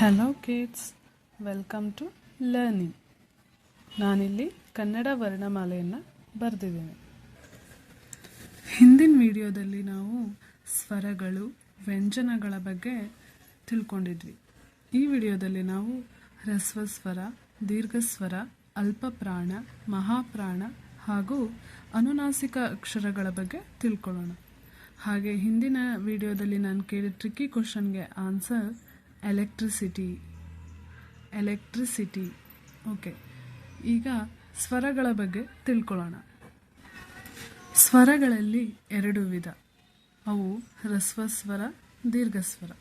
Hello kids welcome to learning ನಾನಿಲ್ಲಿ ಕನ್ನಡ ವರ್ಣಮಾಲೆಯನ್ನು ಬರೆದಿದ್ದೇನೆ. ಹಿಂದಿನ ವಿಡಿಯೋದಲ್ಲಿ ನಾವು ಸ್ವರಗಳು, ವ್ಯಂಜನಗಳ ಬಗ್ಗೆ ತಿಳ್ಕೊಂಡಿದ್ವಿ. ಈ ವಿಡಿಯೋದಲ್ಲಿ ನಾವು ಹ್ರಸ್ವ ಸ್ವರ ದೀರ್ಘಸ್ವರ, ಅಲ್ಪಪ್ರಾಣ, ಮಹಾಪ್ರಾಣ ಹಾಗೂ ಅನುನಾಸಿಕ ಅಕ್ಷರಗಳ ಬಗ್ಗೆ ತಿಳ್ಕೊಳ್ಳೋಣ. ಹಾಗೆ ಹಿಂದಿನ ವಿಡಿಯೋದಲ್ಲಿ ನಾನು ಕೇಳಿದ ಟ್ರಿಕ್ಕಿ ಕ್ವಶನ್ಗೆ ಆನ್ಸರ್ ಎಲೆಕ್ಟ್ರಿಸಿಟಿ ಎಲೆಕ್ಟ್ರಿಸಿಟಿ ಓಕೆ ಈಗ ಸ್ವರಗಳ ಬಗ್ಗೆ ತಿಳ್ಕೊಳ್ಳೋಣ. ಸ್ವರಗಳಲ್ಲಿ ಎರಡು ವಿಧ. ಅವು ಹ್ರಸ್ವ ಸ್ವರ, ದೀರ್ಘಸ್ವರ.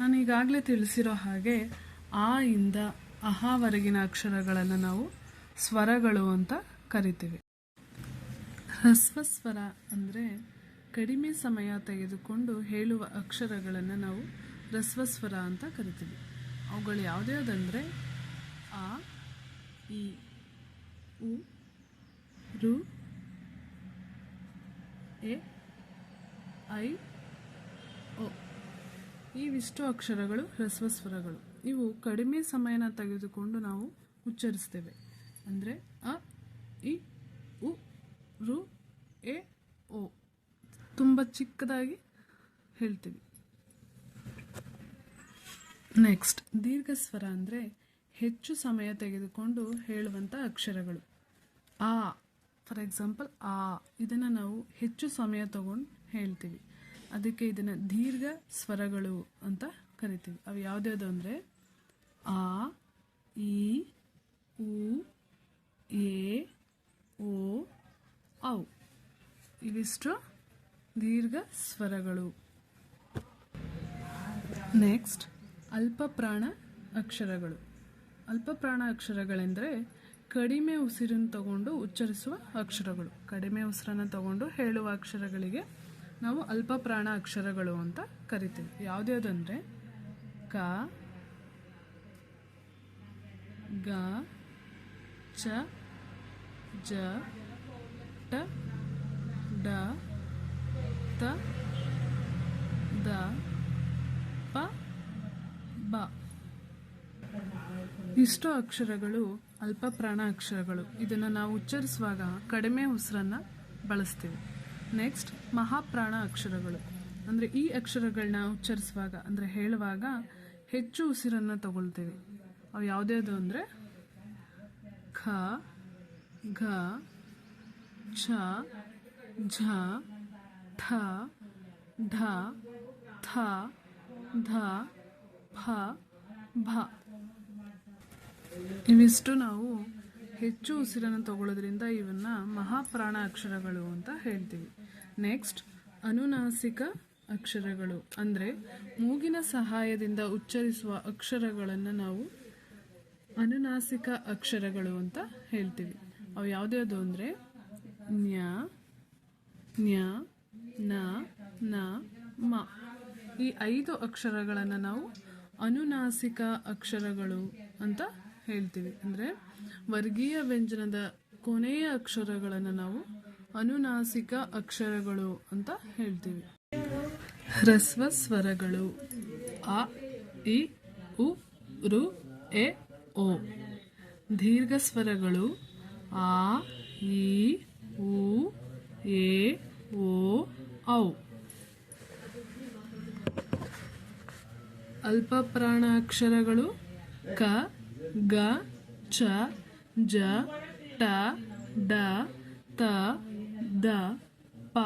ನಾನು ಈಗಾಗಲೇ ತಿಳಿಸಿರೋ ಹಾಗೆ ಆ ಇಂದ ಅಹಾವರೆಗಿನ ಅಕ್ಷರಗಳನ್ನು ನಾವು ಸ್ವರಗಳು ಅಂತ ಕರಿತೀವಿ. ಹ್ರಸ್ವ ಸ್ವರ ಅಂದರೆ ಕಡಿಮೆ ಸಮಯ ತೆಗೆದುಕೊಂಡು ಹೇಳುವ ಅಕ್ಷರಗಳನ್ನು ನಾವು ಹ್ರಸ್ವ ಸ್ವರ ಅಂತ ಕರಿತೀವಿ. ಅವುಗಳು ಯಾವುದ್ಯಾವುದಂದರೆ ಆ ಇ ಉ, ರು, ಎ, ಐ ಓ ಇವಿಷ್ಟು ಅಕ್ಷರಗಳು ಹ್ರಸ್ವ ಸ್ವರಗಳು ಇವು ಕಡಿಮೆ ಸಮಯನ ತೆಗೆದುಕೊಂಡು ನಾವು ಉಚ್ಚರಿಸ್ತೇವೆ. ಅಂದರೆ ಅ, ಇ, ಉ, ರು, ಎ ಓ ತುಂಬ ಚಿಕ್ಕದಾಗಿ ಹೇಳ್ತೀವಿ. ನೆಕ್ಸ್ಟ್ ದೀರ್ಘ ಸ್ವರ ಅಂದರೆ ಹೆಚ್ಚು ಸಮಯ ತೆಗೆದುಕೊಂಡು ಹೇಳುವಂಥ ಅಕ್ಷರಗಳು. ಆ ಫಾರ್ ಎಕ್ಸಾಂಪಲ್ ಆ, ಇದನ್ನು ನಾವು ಹೆಚ್ಚು ಸಮಯ ತಗೊಂಡು ಹೇಳ್ತೀವಿ. ಅದಕ್ಕೆ ಇದನ್ನು ದೀರ್ಘ ಸ್ವರಗಳು ಅಂತ ಕರಿತೀವಿ. ಅವು ಯಾವುದ್ಯಾವುದು ಅಂದರೆ, ಆ ಇ ಉ, ಎ, ಓ, ಔ. ಇವಿಷ್ಟು ದೀರ್ಘ ಸ್ವರಗಳು ನೆಕ್ಸ್ಟ್ ಅಲ್ಪಪ್ರಾಣ ಅಕ್ಷರಗಳು. ಅಲ್ಪಪ್ರಾಣ ಅಕ್ಷರಗಳೆಂದರೆ ಕಡಿಮೆ ಉಸಿರನ್ನು ತಗೊಂಡು ಉಚ್ಚರಿಸುವ ಅಕ್ಷರಗಳು. ಕಡಿಮೆ ಉಸಿರನ್ನು ತಗೊಂಡು ಹೇಳುವ ಅಕ್ಷರಗಳಿಗೆ ನಾವು ಅಲ್ಪಪ್ರಾಣ ಅಕ್ಷರಗಳು ಅಂತ ಕರಿತೀವಿ. ಯಾವುದ್ಯಾವುದಂದರೆ ಕ, ಗ, ಚ, ಜ, ಟ, ಡ, ತ, ದ, ಪ ಬ ಇಷ್ಟು ಅಕ್ಷರಗಳು ಅಲ್ಪ ಪ್ರಾಣ ಅಕ್ಷರಗಳು ಇದನ್ನು ನಾವು ಉಚ್ಚರಿಸುವಾಗ ಕಡಿಮೆ ಉಸಿರನ್ನು ಬಳಸ್ತೀವಿ. ನೆಕ್ಸ್ಟ್ ಮಹಾಪ್ರಾಣ ಅಕ್ಷರಗಳು. ಅಂದರೆ ಈ ಅಕ್ಷರಗಳನ್ನ ಉಚ್ಚರಿಸುವಾಗ, ಅಂದರೆ ಹೇಳುವಾಗ ಹೆಚ್ಚು ಉಸಿರನ್ನು ತಗೊಳ್ತೀವಿ. ಅವು ಯಾವುದ್ಯಾವುದು ಅಂದರೆ? ಖ, ಘ, ಛ, ಝ, ಠ, ಢ, ಥ, ಧ ಫ ಭ. ಇವಿಷ್ಟು ನಾವು ಹೆಚ್ಚು ಉಸಿರನ್ನು ತಗೊಳ್ಳೋದ್ರಿಂದ ಇವನ್ನ ಮಹಾಪ್ರಾಣ ಅಕ್ಷರಗಳು ಅಂತ ಹೇಳ್ತೀವಿ. ನೆಕ್ಸ್ಟ್ ಅನುನಾಸಿಕ ಅಕ್ಷರಗಳು. ಅಂದರೆ ಮೂಗಿನ ಸಹಾಯದಿಂದ ಉಚ್ಚರಿಸುವ ಅಕ್ಷರಗಳನ್ನು ನಾವು ಅನುನಾಸಿಕ ಅಕ್ಷರಗಳು ಅಂತ ಹೇಳ್ತೀವಿ. ಅವು ಯಾವುದ್ಯಾವುದು ಅಂದರೆ ನ್ಯ ನ್ಯ, ನ ನ, ಮ. ಈ ಐದು ಅಕ್ಷರಗಳನ್ನು ನಾವು ಅನುನಾಸಿಕ ಅಕ್ಷರಗಳು ಅಂತ ಹೇಳ್ತೀವಿ. ಅಂದರೆ ವರ್ಗೀಯ ವ್ಯಂಜನದ ಕೊನೆಯ ಅಕ್ಷರಗಳನ್ನು ನಾವು ಅನುನಾಸಿಕ ಅಕ್ಷರಗಳು ಅಂತ ಹೇಳ್ತೀವಿ. ಹ್ರಸ್ವ ಸ್ವರಗಳು ಅ, ಇ, ಉ, ರು, ಎ, ಓ. ದೀರ್ಘ ಸ್ವರಗಳು ಆ ಇ ಉ, ಎ, ಓ, ಔ. ಅಲ್ಪಪ್ರಾಣ ಅಕ್ಷರಗಳು ಕ, ಗ, ಚ, ಜ, ಟ, ಡ, ತ, ದ, ಪ,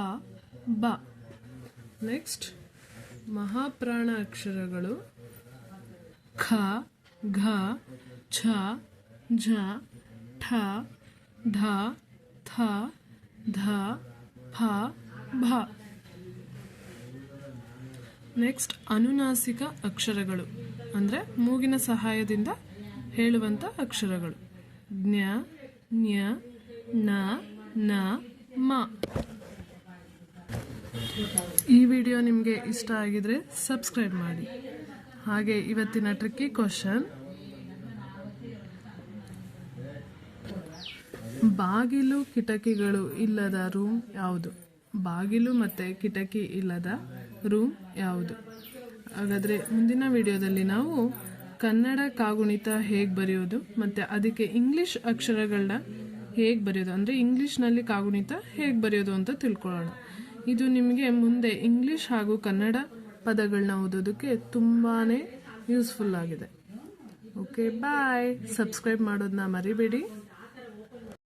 ಬ. ನೆಕ್ಸ್ಟ್ ಮಹಾಪ್ರಾಣಾಕ್ಷರಗಳು ಖ, ಘ, ಛ, ಝ, ಠ, ಧ, ಥ, ಧ ಫ ಭ. ನೆಕ್ಸ್ಟ್ ಅನುನಾಸಿಕ ಅಕ್ಷರಗಳು. ಅಂದರೆ ಮೂಗಿನ ಸಹಾಯದಿಂದ ಹೇಳುವಂಥ ಅಕ್ಷರಗಳು. ಜ್ಞ ಜ್ಞ ನ ನ, ಮ. ಈ ವಿಡಿಯೋ ನಿಮಗೆ ಇಷ್ಟ ಆಗಿದ್ರೆ ಸಬ್ಸ್ಕ್ರೈಬ್ ಮಾಡಿ. ಹಾಗೆ ಇವತ್ತಿನ ಟ್ರಿಕ್ಕಿ ಕ್ವಶನ್ ಬಾಗಿಲು ಕಿಟಕಿಗಳು ಇಲ್ಲದ ರೂಮ್ ಯಾವುದು? ಬಾಗಿಲು ಮತ್ತು ಕಿಟಕಿ ಇಲ್ಲದ ರೂಮ್ ಯಾವುದು? ಹಾಗಾದರೆ ಮುಂದಿನ ವಿಡಿಯೋದಲ್ಲಿ ನಾವು ಕನ್ನಡ ಕಾಗುಣಿತ ಹೇಗೆ ಬರೆಯೋದು ಮತ್ತು ಅದಕ್ಕೆ ಇಂಗ್ಲೀಷ್ ಅಕ್ಷರಗಳನ್ನ ಹೇಗೆ ಬರೆಯೋದು, ಅಂದರೆ ಇಂಗ್ಲೀಷ್ನಲ್ಲಿ ಕಾಗುಣಿತ ಹೇಗೆ ಬರೆಯೋದು ಅಂತ ತಿಳ್ಕೊಳ್ಳೋಣ. ಇದು ನಿಮಗೆ ಮುಂದೆ ಇಂಗ್ಲೀಷ್ ಹಾಗೂ ಕನ್ನಡ ಪದಗಳನ್ನ ಓದೋದಕ್ಕೆ ತುಂಬಾ ಯೂಸ್ಫುಲ್ ಆಗಿದೆ. ಓಕೆ ಬಾಯ್ ಸಬ್ಸ್ಕ್ರೈಬ್ ಮಾಡೋದನ್ನ ಮರಿಬೇಡಿ.